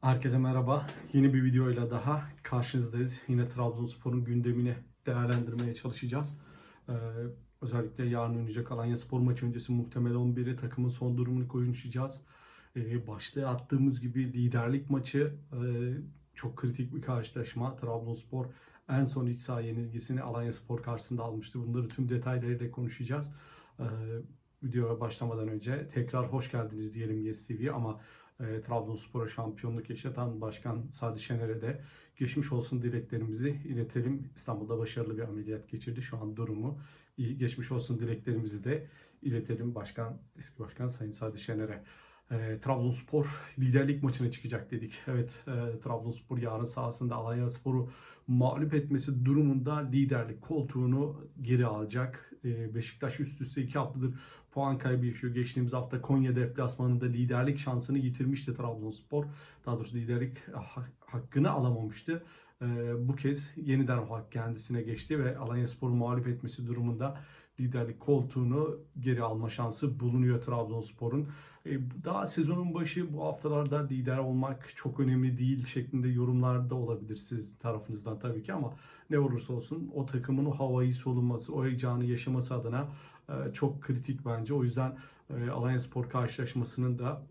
Herkese merhaba. Yeni bir videoyla daha karşınızdayız. Yine Trabzonspor'un gündemini değerlendirmeye çalışacağız. Ee, özellikle yarın oynayacak Alanya Spor maçı öncesi muhtemel 11'i takımın son durumunu konuşacağız. Ee, başlığa attığımız gibi liderlik maçı e, çok kritik bir karşılaşma. Trabzonspor en son iç saha yenilgisini Alanya Spor karşısında almıştı. Bunları tüm detaylarıyla konuşacağız. Ee, videoya başlamadan önce tekrar hoş geldiniz diyelim Yes ama e, Trabzonspor'a şampiyonluk yaşatan Başkan Sadi Şener'e de geçmiş olsun dileklerimizi iletelim. İstanbul'da başarılı bir ameliyat geçirdi. Şu an durumu iyi. Geçmiş olsun dileklerimizi de iletelim Başkan, eski Başkan Sayın Sadi Şener'e. E, Trabzonspor liderlik maçına çıkacak dedik. Evet e, Trabzonspor yarın sahasında Alanya Spor'u mağlup etmesi durumunda liderlik koltuğunu geri alacak. E, Beşiktaş üst üste iki haftadır puan kaybı yaşıyor. Geçtiğimiz hafta Konya deplasmanında liderlik şansını yitirmişti Trabzonspor. Daha doğrusu liderlik ha- hakkını alamamıştı. E, bu kez yeniden o hak kendisine geçti ve Alanya Spor'u mağlup etmesi durumunda liderlik koltuğunu geri alma şansı bulunuyor Trabzonspor'un. E, Daha sezonun başı bu haftalarda lider olmak çok önemli değil şeklinde yorumlar da olabilir siz tarafınızdan tabii ki ama ne olursa olsun o takımın o havayı solunması, o heyecanı yaşaması adına e, çok kritik bence. O yüzden e, Alanya Spor karşılaşmasının da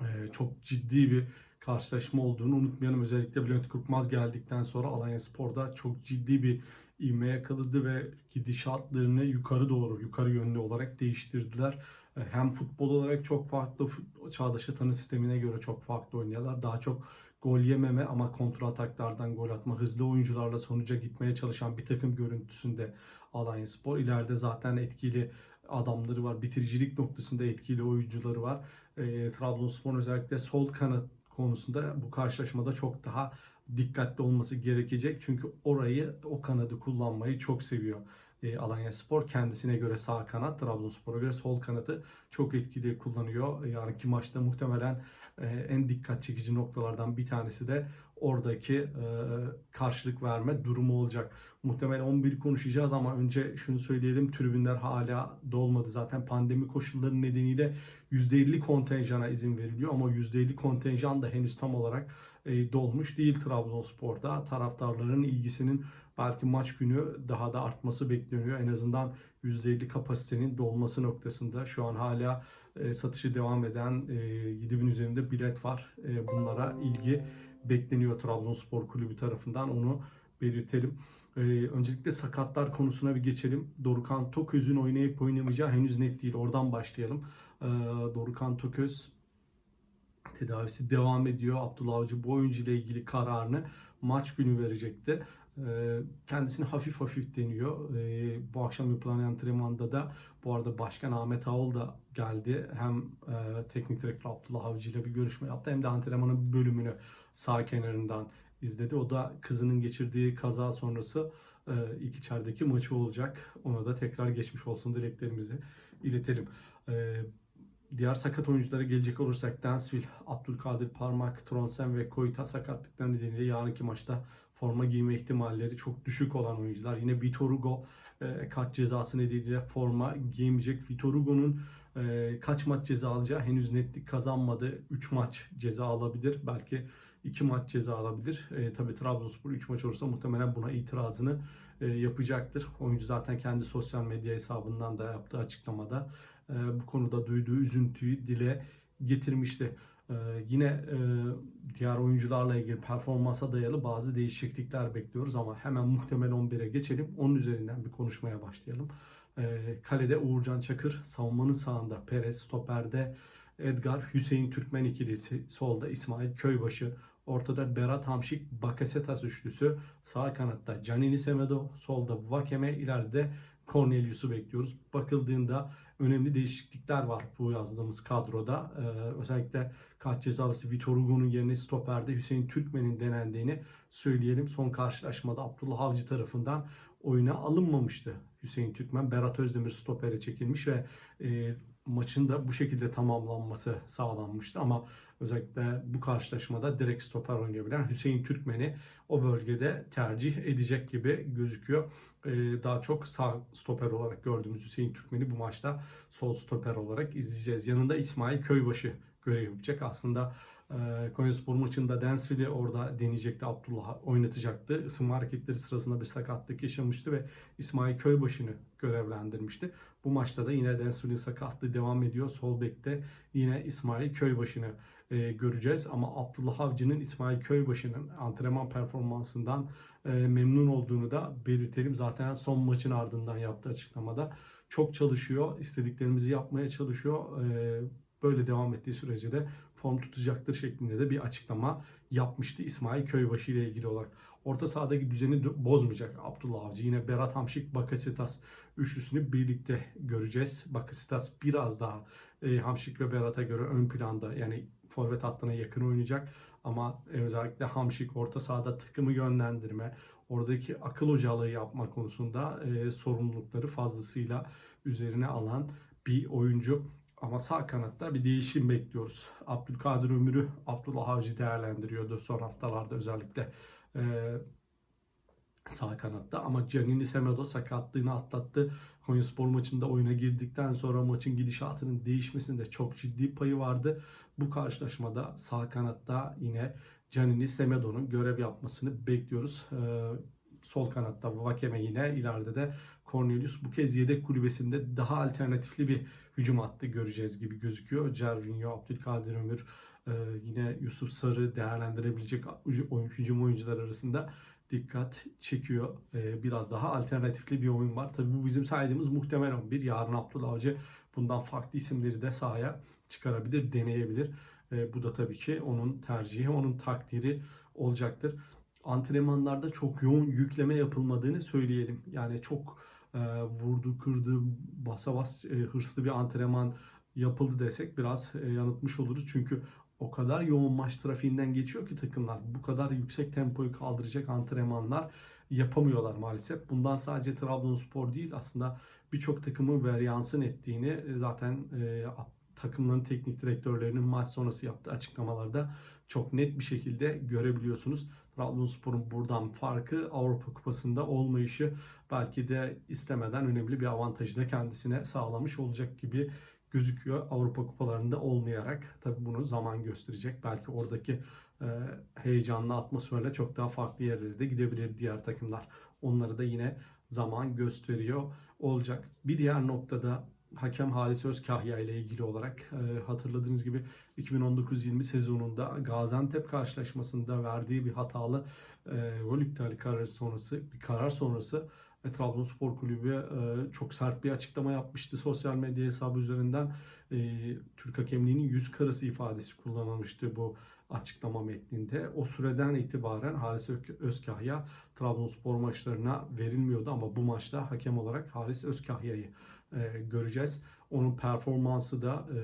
e, çok ciddi bir karşılaşma olduğunu unutmayalım. Özellikle Bülent Korkmaz geldikten sonra Alanya Spor'da çok ciddi bir ivme yakaladı ve gidişatlarını yukarı doğru, yukarı yönlü olarak değiştirdiler. E, Hem futbol olarak çok farklı, Çağdaş Atan'ın sistemine göre çok farklı oynuyorlar. Daha çok gol yememe ama kontra ataklardan gol atma, hızlı oyuncularla sonuca gitmeye çalışan bir takım görüntüsünde Alanya Spor. İleride zaten etkili adamları var. Bitiricilik noktasında etkili oyuncuları var. E, Trabzonspor'un özellikle sol kanat konusunda bu karşılaşmada çok daha dikkatli olması gerekecek. Çünkü orayı, o kanadı kullanmayı çok seviyor. E, Alanya Spor kendisine göre sağ kanat, Trabzonspor'a göre sol kanatı çok etkili kullanıyor. Yarınki maçta muhtemelen e, en dikkat çekici noktalardan bir tanesi de oradaki e, karşılık verme durumu olacak. Muhtemelen 11 konuşacağız ama önce şunu söyleyelim tribünler hala dolmadı. Zaten pandemi koşulları nedeniyle %50 kontenjana izin veriliyor ama %50 kontenjan da henüz tam olarak dolmuş değil Trabzonspor'da. Taraftarların ilgisinin belki maç günü daha da artması bekleniyor. En azından %50 kapasitenin dolması noktasında şu an hala e, satışı devam eden e, 7000 üzerinde bilet var. E, bunlara ilgi bekleniyor Trabzonspor Kulübü tarafından onu belirtelim. E, öncelikle sakatlar konusuna bir geçelim. Dorukan Toköz'ün oynayıp oynamayacağı henüz net değil. Oradan başlayalım. E, Dorukan Toköz tedavisi devam ediyor. Abdullah Avcı bu oyuncu ile ilgili kararını maç günü verecekti. Ee, Kendisini hafif hafif deniyor. Ee, Bu akşam yapılan antrenmanda da bu arada Başkan Ahmet Ağol da geldi. Hem e, teknik direktör Abdullah Avcı ile bir görüşme yaptı hem de antrenmanın bölümünü sağ kenarından izledi. O da kızının geçirdiği kaza sonrası e, ilk içerideki maçı olacak. Ona da tekrar geçmiş olsun dileklerimizi iletelim. Diğer sakat oyunculara gelecek olursak Dansville, Abdülkadir Parmak, Tronsen ve Koyta sakatlıkları nedeniyle yarınki maçta forma giyme ihtimalleri çok düşük olan oyuncular. Yine Vitor Hugo e, kart cezası nedeniyle forma giyemeyecek. Vitor Hugo'nun e, kaç maç ceza alacağı henüz netlik kazanmadı. 3 maç ceza alabilir. Belki 2 maç ceza alabilir. E, tabii Trabzonspor 3 maç olursa muhtemelen buna itirazını e, yapacaktır. Oyuncu zaten kendi sosyal medya hesabından da yaptığı açıklamada bu konuda duyduğu üzüntüyü dile getirmişti. E, yine e, diğer oyuncularla ilgili performansa dayalı bazı değişiklikler bekliyoruz ama hemen muhtemel 11'e geçelim. Onun üzerinden bir konuşmaya başlayalım. E, kalede Uğurcan Çakır, savunmanın sağında Perez, stoperde Edgar, Hüseyin Türkmen ikilisi, solda İsmail Köybaşı, ortada Berat Hamşik, Bakasetas üçlüsü, sağ kanatta Canini Semedo, solda Vakeme, ileride Cornelius'u bekliyoruz. Bakıldığında önemli değişiklikler var bu yazdığımız kadroda. Ee, özellikle kaç cezalısı Vitor Hugo'nun yerine stoperde Hüseyin Türkmen'in denendiğini söyleyelim. Son karşılaşmada Abdullah Avcı tarafından oyuna alınmamıştı Hüseyin Türkmen. Berat Özdemir stopere çekilmiş ve e, maçın da bu şekilde tamamlanması sağlanmıştı ama özellikle bu karşılaşmada direkt stoper oynayabilen Hüseyin Türkmen'i o bölgede tercih edecek gibi gözüküyor. Ee, daha çok sağ stoper olarak gördüğümüz Hüseyin Türkmen'i bu maçta sol stoper olarak izleyeceğiz. Yanında İsmail Köybaşı görev yapacak. Aslında Konyaspor maçında Densville'i orada deneyecekti. Abdullah oynatacaktı. Isınma hareketleri sırasında bir sakatlık yaşamıştı ve İsmail Köybaşı'nı görevlendirmişti. Bu maçta da yine Densville'in sakatlığı devam ediyor. Sol bekte yine İsmail Köybaşı'nı e, göreceğiz. Ama Abdullah Avcı'nın İsmail Köybaşı'nın antrenman performansından e, memnun olduğunu da belirtelim. Zaten son maçın ardından yaptığı açıklamada çok çalışıyor. istediklerimizi yapmaya çalışıyor. E, böyle devam ettiği sürece de form tutacaktır şeklinde de bir açıklama yapmıştı İsmail Köybaşı ile ilgili olarak. Orta sahadaki düzeni bozmayacak Abdullah Avcı. Yine Berat Hamşik, Bakasitas üçlüsünü birlikte göreceğiz. Bakasitas biraz daha e, Hamşik ve Berat'a göre ön planda yani forvet hattına yakın oynayacak. Ama e, özellikle Hamşik orta sahada takımı yönlendirme, oradaki akıl hocalığı yapma konusunda e, sorumlulukları fazlasıyla üzerine alan bir oyuncu. Ama sağ kanatta bir değişim bekliyoruz. Abdülkadir Ömür'ü Abdullah Avcı değerlendiriyordu son haftalarda özellikle e, sağ kanatta. Ama Giannini Semedo sakatlığını atlattı. Konyaspor maçında oyuna girdikten sonra maçın gidişatının değişmesinde çok ciddi payı vardı. Bu karşılaşmada sağ kanatta yine Giannini Semedo'nun görev yapmasını bekliyoruz. E, sol kanatta Vakeme yine ileride de Cornelius bu kez yedek kulübesinde daha alternatifli bir hücum hattı göreceğiz gibi gözüküyor. Cervinho, Abdülkadir Ömür, e, yine Yusuf Sarı değerlendirebilecek hücum oyuncular arasında dikkat çekiyor. E, biraz daha alternatifli bir oyun var. Tabii bu bizim saydığımız muhtemel 11. Yarın Abdullah Avcı bundan farklı isimleri de sahaya çıkarabilir, deneyebilir. E, bu da tabii ki onun tercihi, onun takdiri olacaktır. Antrenmanlarda çok yoğun yükleme yapılmadığını söyleyelim. Yani çok e, vurdu, kırdı, basa bas e, hırslı bir antrenman yapıldı desek biraz e, yanıltmış oluruz. Çünkü o kadar yoğun maç trafiğinden geçiyor ki takımlar. Bu kadar yüksek tempoyu kaldıracak antrenmanlar yapamıyorlar maalesef. Bundan sadece Trabzonspor değil aslında birçok takımın varyansın ettiğini e, zaten e, takımların teknik direktörlerinin maç sonrası yaptığı açıklamalarda çok net bir şekilde görebiliyorsunuz. Trabzonspor'un buradan farkı Avrupa Kupası'nda olmayışı belki de istemeden önemli bir avantajı da kendisine sağlamış olacak gibi gözüküyor. Avrupa Kupalarında olmayarak tabi bunu zaman gösterecek. Belki oradaki e, heyecanlı atmosferle çok daha farklı yerlere de gidebilir diğer takımlar. Onları da yine zaman gösteriyor olacak. Bir diğer noktada hakem Halis Özkahya ile ilgili olarak e, hatırladığınız gibi 2019-20 sezonunda Gaziantep karşılaşmasında verdiği bir hatalı e, gol iptali kararı sonrası bir karar sonrası ve Trabzonspor Kulübü e, çok sert bir açıklama yapmıştı sosyal medya hesabı üzerinden. E, Türk hakemliğinin yüz karası ifadesi kullanılmıştı bu açıklama metninde. O süreden itibaren Halis Özkahya Trabzonspor maçlarına verilmiyordu ama bu maçta hakem olarak Halis Özkahya'yı e, göreceğiz. Onun performansı da e,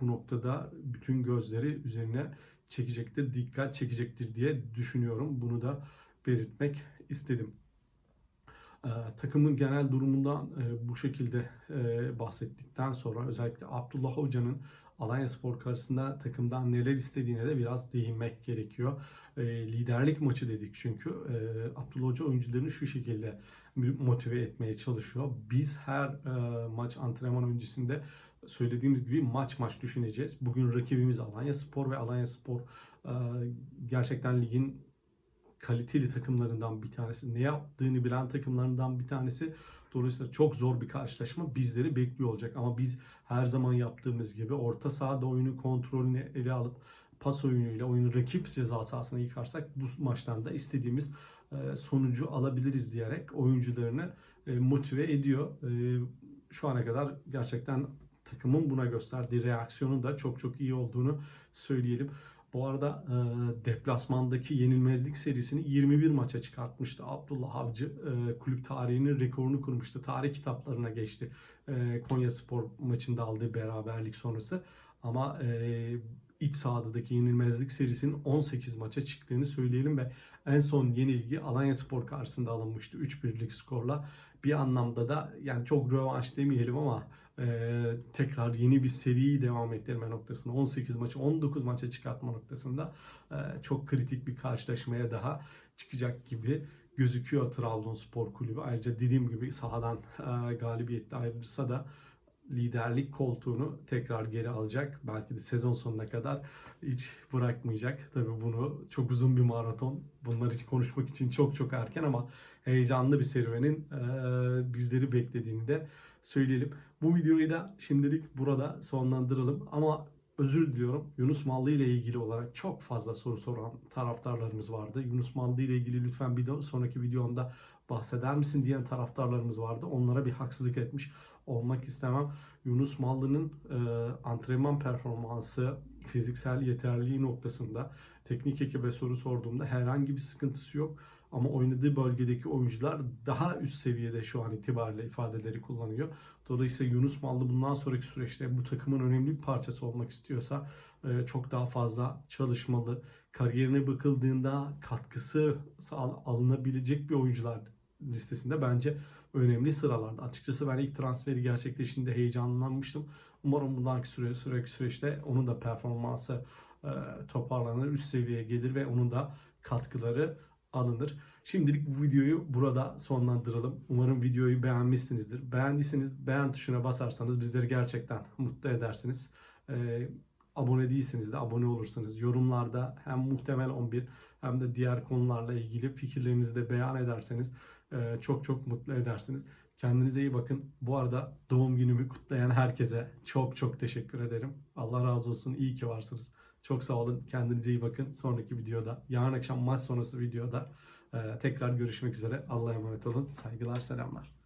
bu noktada bütün gözleri üzerine çekecektir, dikkat çekecektir diye düşünüyorum. Bunu da belirtmek istedim. E, takımın genel durumundan e, bu şekilde e, bahsettikten sonra özellikle Abdullah Hoca'nın Alanya Spor karşısında takımdan neler istediğine de biraz değinmek gerekiyor. E, liderlik maçı dedik çünkü e, Abdullah Hoca oyuncularını şu şekilde motive etmeye çalışıyor. Biz her e, maç antrenman öncesinde söylediğimiz gibi maç maç düşüneceğiz. Bugün rakibimiz Alanya Spor ve Alanya Spor e, gerçekten ligin kaliteli takımlarından bir tanesi. Ne yaptığını bilen takımlarından bir tanesi. Dolayısıyla çok zor bir karşılaşma bizleri bekliyor olacak. Ama biz her zaman yaptığımız gibi orta sahada oyunu kontrolünü ele alıp pas oyunuyla oyunu rakip ceza sahasına yıkarsak bu maçtan da istediğimiz e, sonucu alabiliriz diyerek oyuncularını e, motive ediyor. E, şu ana kadar gerçekten takımın buna gösterdiği reaksiyonun da çok çok iyi olduğunu söyleyelim. Bu arada deplasmandaki yenilmezlik serisini 21 maça çıkartmıştı. Abdullah Avcı kulüp tarihinin rekorunu kurmuştu. Tarih kitaplarına geçti. Konya Spor maçında aldığı beraberlik sonrası. Ama iç sahadaki yenilmezlik serisinin 18 maça çıktığını söyleyelim ve en son yenilgi Alanya Spor karşısında alınmıştı 3-1'lik skorla. Bir anlamda da yani çok rövanş demeyelim ama e, tekrar yeni bir seriyi devam ettirme noktasında 18 maçı 19 maça çıkartma noktasında e, çok kritik bir karşılaşmaya daha çıkacak gibi gözüküyor Trabzonspor Kulübü. Ayrıca dediğim gibi sahadan e, galibiyetle ayrılırsa da liderlik koltuğunu tekrar geri alacak. Belki de sezon sonuna kadar hiç bırakmayacak. Tabii bunu çok uzun bir maraton. Bunlar için konuşmak için çok çok erken ama heyecanlı bir serüvenin e, bizleri beklediğini de söyleyelim. Bu videoyu da şimdilik burada sonlandıralım ama özür diliyorum. Yunus Mallı ile ilgili olarak çok fazla soru soran taraftarlarımız vardı. Yunus Mallı ile ilgili lütfen bir sonraki videomda bahseder misin diyen taraftarlarımız vardı. Onlara bir haksızlık etmiş olmak istemem. Yunus Mallı'nın e, antrenman performansı, fiziksel yeterliliği noktasında teknik ekibe soru sorduğumda herhangi bir sıkıntısı yok. Ama oynadığı bölgedeki oyuncular daha üst seviyede şu an itibariyle ifadeleri kullanıyor. Dolayısıyla Yunus Mallı bundan sonraki süreçte bu takımın önemli bir parçası olmak istiyorsa e, çok daha fazla çalışmalı. Kariyerine bakıldığında katkısı alınabilecek bir oyuncular listesinde bence önemli sıralarda. Açıkçası ben ilk transferi gerçekleştiğinde heyecanlanmıştım. Umarım bundan süre, süreçte onun da performansı toparlanır, üst seviyeye gelir ve onun da katkıları alınır. Şimdilik bu videoyu burada sonlandıralım. Umarım videoyu beğenmişsinizdir. Beğendiyseniz beğen tuşuna basarsanız bizleri gerçekten mutlu edersiniz. Ee, abone değilseniz de abone olursanız yorumlarda hem muhtemel 11 hem de diğer konularla ilgili fikirlerinizi de beyan ederseniz e, çok çok mutlu edersiniz. Kendinize iyi bakın. Bu arada doğum günümü kutlayan herkese çok çok teşekkür ederim. Allah razı olsun. İyi ki varsınız. Çok sağ olun. Kendinize iyi bakın. Sonraki videoda, yarın akşam maç sonrası videoda e, tekrar görüşmek üzere. Allah'a emanet olun. Saygılar, selamlar.